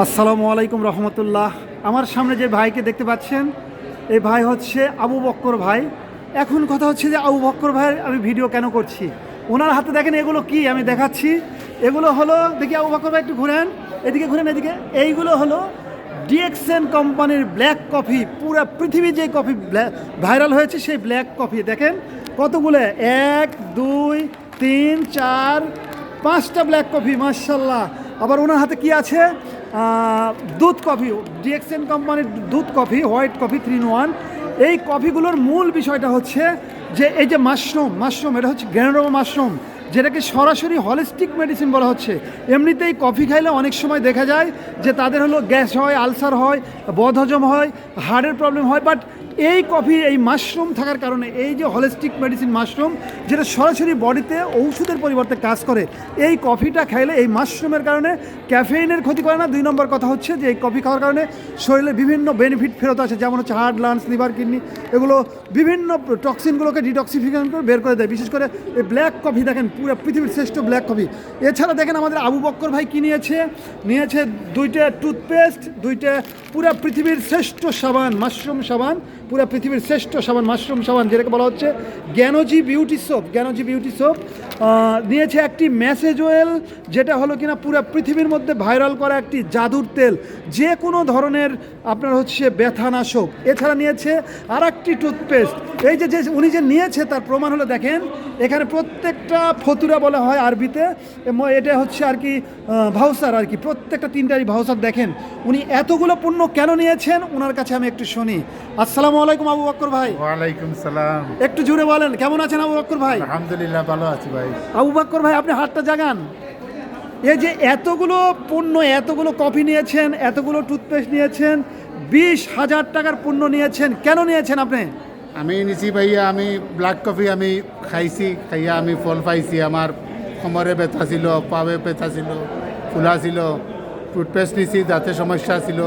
আসসালামু আলাইকুম রহমতুল্লাহ। আমার সামনে যে ভাইকে দেখতে পাচ্ছেন, এই ভাই হচ্ছে আবু বক্কর ভাই। এখন কথা হচ্ছে যে আবু বক্কর ভাইয়ের আমি ভিডিও কেন করছি? ওনার হাতে দেখেন এগুলো কি, আমি দেখাচ্ছি। এগুলো হলো, দেখি আবু বক্কর ভাই একটু ঘুরেন। এদিকে ঘুরেন, এদিকে। এইগুলো হলো ডিএক্সএন কোম্পানির ব্ল্যাক কফি, পুরো পৃথিবী যে কফি ভাইরাল হয়েছে সেই ব্ল্যাক কফি। দেখেন কতগুলো? এক, দুই, তিন, চার, পাঁচটা ব্ল্যাক কফি মার্শাল্লাহ আবার ওনার হাতে কি আছে? দুধ কফি ডিএক্সএন কোম্পানির দুধ coffee, white coffee, three in one. এই কফিগুলোর মূল বিষয়টা হচ্ছে যে, এই যে মাশরুম মাশরুম, এটা হচ্ছে গ্যানোডোমা মাশরুম, যেটাকে সরাসরি হলিস্টিক মেডিসিন বলা হচ্ছে। এমনিতেই কফি খাইলে অনেক সময় দেখা যায় যে তাদের হলো গ্যাস হয়, আলসার হয়, বদহজম হয়, হাড়ের প্রবলেম হয় বাট এই কফি, এই মাশরুম থাকার কারণে, এই যে হলিস্টিক মেডিসিন মাশরুম, যেটা সরাসরি বডিতে ঔষধের পরিবর্তে কাজ করে, এই কফিটা খাইলে এই মাশরুমের কারণে ক্যাফেইনের ক্ষতি করে না। দুই নম্বর কথা হচ্ছে যে, এই কফি খাওয়ার কারণে শরীরে বিভিন্ন বেনিফিট ফেরত আসে, যেমন হচ্ছে হার্ট লাংস লিভার কিডনি এগুলো বিভিন্ন টক্সিনগুলোকে ডিটক্সিফিকেশন করে বের করে দেয়। বিশেষ করে এই ব্ল্যাক কফি দেখেন, পুরো পৃথিবীর শ্রেষ্ঠ ব্ল্যাক কফি এছাড়া দেখেন আমাদের আবু বক্কর ভাই কি নিয়েছে? নিয়েছে দুইটা টুথপেস্ট দুইটা পুরো পৃথিবীর শ্রেষ্ঠ সাবান, মাশরুম সাবান। পুরো পৃথিবীর শ্রেষ্ঠ সাবান, মাশরুম সাবান, যেটাকে বলা হচ্ছে Ganozhi beauty soap, Ganozhi beauty soap. নিয়েছে একটি ম্যাসেজ ওয়েল যেটা হলো কিনা পুরো পৃথিবীর মধ্যে ভাইরাল করা একটি জাদুর তেল। যে কোনো ধরনের আপনার হচ্ছে ব্যথানাশক। এছাড়া নিয়েছে আর একটি টুথপেস্ট এই যে যে উনি যে নিয়েছে তার প্রমাণ হলো দেখেন এখানে প্রত্যেকটা ফতুরা বলা হয় আরবিতে। এটা হচ্ছে আর কি ভাউসার আর কি প্রত্যেকটা তিনটারই ভাউসার দেখেন। উনি এতগুলো পণ্য কেন নিয়েছেন? ওনার কাছে আমি একটু শুনি। আসসালামু আলাইকুম আবু বক্কর ভাই। ওয়ালাইকুম সালাম। একটু জুড়ে বলেন কেমন আছেন আবু বক্কর ভাই? আলহামদুলিল্লাহ ভালো আছি ভাই। আবু বক্কর ভাই আপনি হাতটা জাগান। এই যে এতগুলো পণ্য এতগুলো কফি নিয়েছেন এতগুলো টুথপেস্ট নিয়েছেন বিশ হাজার টাকার পণ্য নিয়েছেন কেন নিয়েছেন আপনি? আমি নিছি ভাইয়া আমি ব্ল্যাক কফি আমি খাইছি খাইয়া আমি ফল পাইছি আমার কোমরে ব্যথা ছিল পাবে ব্যথা ছিল ফুলা ছিল টুথপেস্ট নিছি যাতে সমস্যা ছিল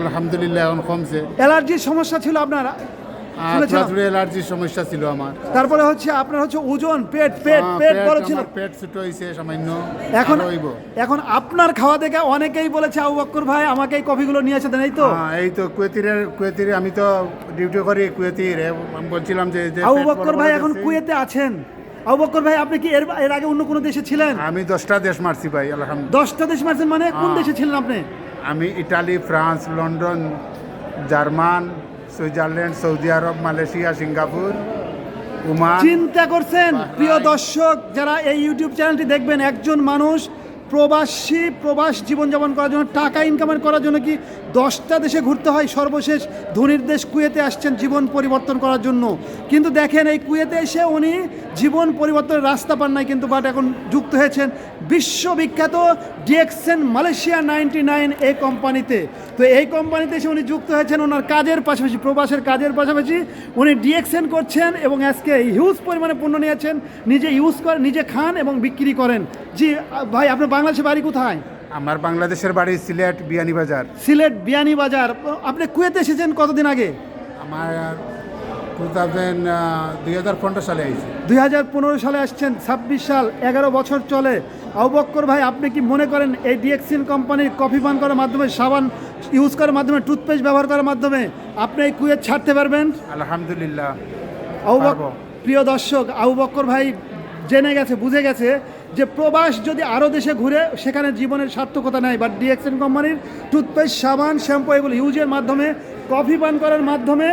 আলহামদুলিল্লাহ এখন কমছে। অ্যালার্জির সমস্যা ছিল আপনার? আর অ্যালার্জির সমস্যা ছিল আমার। তারপরে হচ্ছে আপনার হচ্ছে ওজন পেট পেট হ্যাঁ, পেট বড় ছিল। পেট ছোট হয়েছে সামান্য। এখন এখন আপনার খাওয়া দেখে অনেকেই বলেছে আবু বক্কর ভাই আমাকে এই কফিগুলো নিয়ে এসে দেন এই তো? হ্যাঁ, এই তো কুয়েতিরের কুয়েতির আমি তো ডিউটি করি কুয়েতির। বলছিলাম যে আবু বক্কর ভাই এখন কুয়েতে আছেন। আবু বক্কর ভাই আপনি কি এর এর আগে অন্য কোনো দেশে ছিলেন? আমি দশটা দেশ মারছি ভাই আলহামদুলিল্লাহ। দশটা দেশ মারছেন মানে কোন হ্যাঁ। দেশে ছিলেন আপনি? আমি Italy France London German Switzerland, Saudi Arab, Malaysia, Singapore, Oman. চিন্তা করছেন, প্রিয় দর্শক, যারা এই ইউটিউব চ্যানেলটি দেখবেন, একজন মানুষ প্রবাসী, প্রবাস জীবনযাপন করার জন্য, টাকা ইনকাম করার জন্য কি দশটা দেশে ঘুরতে হয়? সর্বশেষ ধনির দেশ কুয়েতে আসছেন, জীবন পরিবর্তন করার জন্য। কিন্তু দেখেন, এই কুয়েতে এসে উনি জীবন পরিবর্তনের রাস্তা পান নাই কিন্তু বাট এখন যুক্ত হয়েছেন বিশ্ববিখ্যাত ডিএক্সেন মালয়েশিয়া নাইনটি নাইন এই কোম্পানিতে। তো এই কোম্পানিতে এসে উনি যুক্ত হয়েছেন ওনার কাজের পাশাপাশি প্রবাসের কাজের পাশাপাশি উনি ডিএক্সেন করছেন এবং আজকে হিউজ পরিমাণে পণ্য নিয়েছেন নিজে ইউজ করেন নিজে খান এবং বিক্রি করেন। জি ভাই আপনার বাংলাদেশের বাড়ি কোথায়? আমার বাংলাদেশের বাড়ি সিলেট বিয়ানীবাজার। সিলেট বিয়ানি বাজার আপনি কুয়েতে এসেছেন কতদিন আগে? আমার টু থাউজেন্ড দুই হাজার পনেরো সালে আইছি। দুই হাজার পনেরো সালে আসছেন ছাব্বিশ সাল এগারো বছর চলে। আবক্কর ভাই আপনি কি মনে করেন এই ডিএক্সিন কোম্পানির কফি পান করার মাধ্যমে সাবান ইউজ করার মাধ্যমে টুথপেস্ট ব্যবহার করার মাধ্যমে আপনি এই কুয়েত ছাড়তে পারবেন? আলহামদুলিল্লাহ প্রিয় দর্শক আবু বক্কর ভাই জেনে গেছে বুঝে গেছে যে প্রবাস যদি আরও দেশে ঘুরে সেখানে জীবনের সার্থকতা নেয়। বাট ডিএক্সএন কোম্পানির টুথপেস্ট সাবান শ্যাম্পু এগুলো ইউজের মাধ্যমে কফি পান করার মাধ্যমে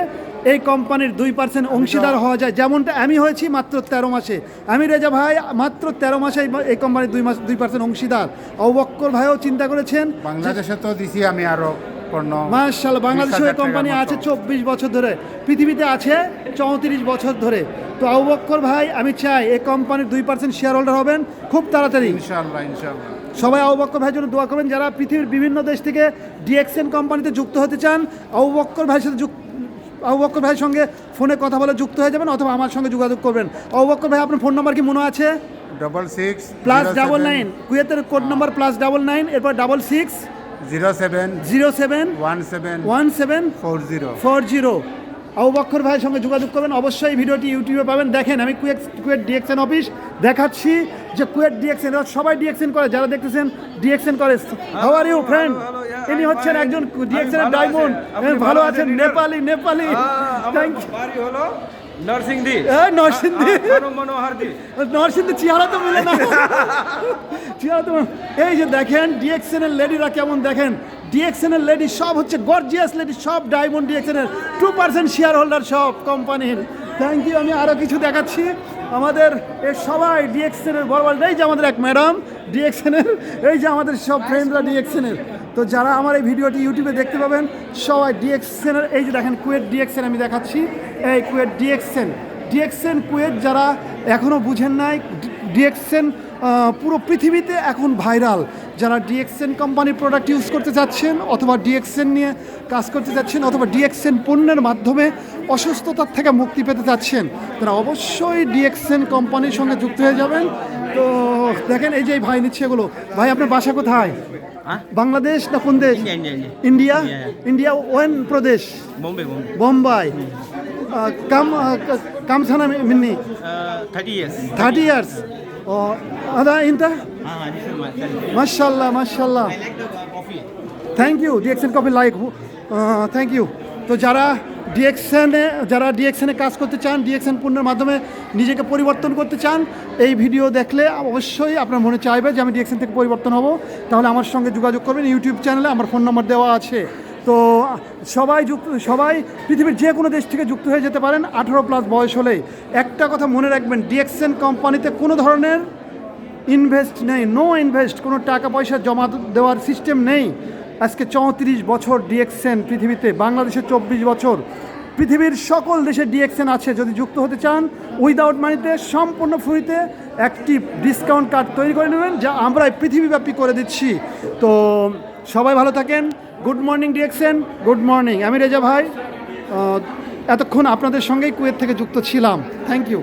এই কোম্পানির দুই পার্সেন্ট অংশীদার হওয়া যায়। যেমনটা আমি হয়েছি মাত্র তেরো মাসে। আমি রেজা ভাই মাত্র তেরো মাসে এই- কোম্পানির দুই মাস দুই পার্সেন্ট অংশীদার। আবু বক্কর ভাইও চিন্তা করেছেন বাংলাদেশে তো দিছি আমি আরও পণ্য। মার্শাল বাংলাদেশে 20,000 ওই কোম্পানি আছে চব্বিশ বছর ধরে। পৃথিবীতে আছে চৌত্রিশ বছর ধরে। তো আবু বক্কর ভাই আমি চাই এই কোম্পানির দুই পার্সেন্ট শেয়ার হোল্ডার হবেন খুব তাড়াতাড়ি। সবাই আবু বক্কর ভাইয়ের জন্য দোয়া করবেন। যারা পৃথিবীর বিভিন্ন দেশ থেকে ডিএক্সএন কোম্পানিতে যুক্ত হতে চান আবু বক্কর ভাইয়ের সাথে যুক্ত আবু ভাইয়ের সঙ্গে ফোনে কথা বলে যুক্ত হয়ে যাবেন অথবা আমার সঙ্গে যোগাযোগ করবেন। আবু ভাই আপনার ফোন নাম্বার কি মনে আছে? Double six plus double nine কুয়েতের code number plus double nine এরপর double six zero seven zero seven one seven one seven four zero four zero Abu Bakkar ভাইয়ের সঙ্গে যোগাযোগ করবেন। অবশ্যই ভিডিওটি ইউটিউবে পাবেন। দেখেন আমি কুয়েট কুয়েট ডিএক্সএন অফিস দেখাচ্ছি যে কুয়েট ডিএক্সএন সবাই ডিএক্সএন করে। যারা দেখতেছেন ডিএক্সএন করে। হাউ আর ইউ ফ্রেন্ড ইনি হচ্ছেন একজন ডিএক্সএন ডায়মন্ড। ভালো আছেন নেপালি নেপালি। থ্যাংক ইউ হলো নরসিংদী। এই নরসিংদী। মনোহারদি নরসিংদী চেহারা তো মিলে না। চেহারা তো এই যে দেখেন ডিএক্সএন এর লেডিরা কেমন দেখেন? ডিএক্সএন এর লেডি সব হচ্ছে গর্জিয়াস লেডি সব ডায়মন্ড ডিএক্সএন এর। টু পার্সেন্ট শেয়ার হোল্ডার সব কোম্পানির থ্যাংক ইউ আমি আরও কিছু দেখাচ্ছি। আমাদের এ সবাই ডিএক্সেনের বড় বড়, এই যে আমাদের এক ম্যাডাম ডিএক্সেনের এই যে আমাদের সব ফ্রেন্ডরা ডিএক্সেনের তো যারা আমার এই ভিডিওটি ইউটিউবে দেখতে পাবেন, সবাই ডিএক্সেনের এই যে দেখেন কুয়েট ডিএক্সেন আমি দেখাচ্ছি। এই কুয়েট ডিএক্সেন ডিএক্সেন কুয়েট যারা এখনও বুঝেন নাই ডিএক্সেন পুরো পৃথিবীতে এখন ভাইরাল। যারা ডিএক্সএন কোম্পানির প্রোডাক্ট ইউজ করতে চাচ্ছেন অথবা ডিএক্সএন নিয়ে কাজ করতে চাচ্ছেন অথবা ডিএক্সএন পণ্যের মাধ্যমে অসুস্থতার থেকে মুক্তি পেতে চাচ্ছেন তারা অবশ্যই ডিএক্সএন কোম্পানির সঙ্গে যুক্ত হয়ে যাবেন। তো দেখেন এই যে ভাই নিচ্ছে এগুলো। ভাই আপনার বাসা কোথায়? হ্যাঁ? বাংলাদেশ না কোন দেশ? ইন্ডিয়া, ইন্ডিয়া, ওয়েন প্রদেশ. বোম্বাই। কাম কাম সানা মিন্নি? Uh, 30 years. 30 or other inta Ah, mashallah mashallah I like the uh, coffee. Thank you DXN coffee like thank you তো যারা ডিএক্সএনে যারা ডিএক্সএনে কাজ করতে চান ডিএক্সএন পণ্যের মাধ্যমে নিজেকে পরিবর্তন করতে চান এই ভিডিও দেখলে অবশ্যই আপনার মনে চাইবে যে আমি ডিএক্সএন থেকে পরিবর্তন হব। তাহলে আমার সঙ্গে যোগাযোগ করবেন ইউটিউব চ্যানেলে আমার ফোন নম্বর দেওয়া আছে। তো সবাই যুক্ত, সবাই পৃথিবীর যে কোনো দেশ থেকে যুক্ত হয়ে যেতে পারেন, আঠারো প্লাস বয়স হলেই। একটা কথা মনে রাখবেন ডিএক্সএন কোম্পানিতে কোনো ধরনের ইনভেস্ট নেই নো ইনভেস্ট কোনো টাকা পয়সা জমা দেওয়ার সিস্টেম নেই। আজকে চৌত্রিশ বছর ডিএক্সেন পৃথিবীতে, বাংলাদেশে চব্বিশ বছর। পৃথিবীর সকল দেশে ডিএক্সএন আছে। যদি যুক্ত হতে চান উইদাউট মানিতে সম্পূর্ণ ফ্রিতে একটি ডিসকাউন্ট কার্ড তৈরি করে নেবেন, যা আমরা পৃথিবীব্যাপী করে দিচ্ছি। তো সবাই ভালো থাকেন। Good morning DXN. Good morning আমি রেজা ভাই এতক্ষণ আপনাদের সঙ্গেই কুয়েত থেকে যুক্ত ছিলাম। Thank you